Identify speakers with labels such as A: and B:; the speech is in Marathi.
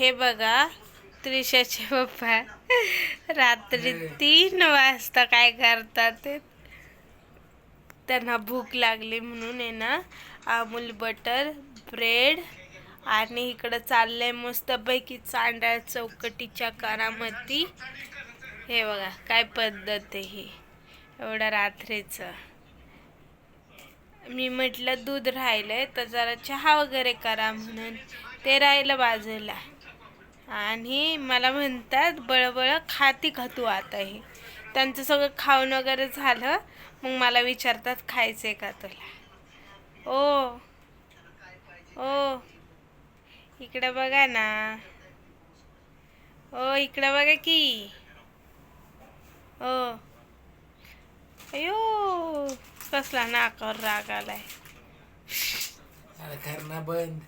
A: हे बघा त्रिशाचे पप्पा. रात्री तीन वाजता काय करतात ते? त्यांना भूक लागली म्हणून आहे ना अमूल बटर ब्रेड आणि इकडं चाललंय मस्तपैकी चांडाळ चौकटीच्या कारामध्ये हे बघा काय पद्धत आहे ही? एवढ्या रात्रीचं. मी म्हटलं दूध राहिलंय तर जरा चहा वगैरे करा म्हणून. ते राहिलं बाजूला. आणि मला म्हणतात बळबळ खाती खातू तू आता हे त्यांचं सगळं खाऊन वगैरे झालं मग मला विचारतात खायचं आहे का तुला? ओ ओ इकडं बघा ना. ओ इकडं बघा की. ओ. अयो कसला नाकावर राग आलाय.
B: अरे ना बंद.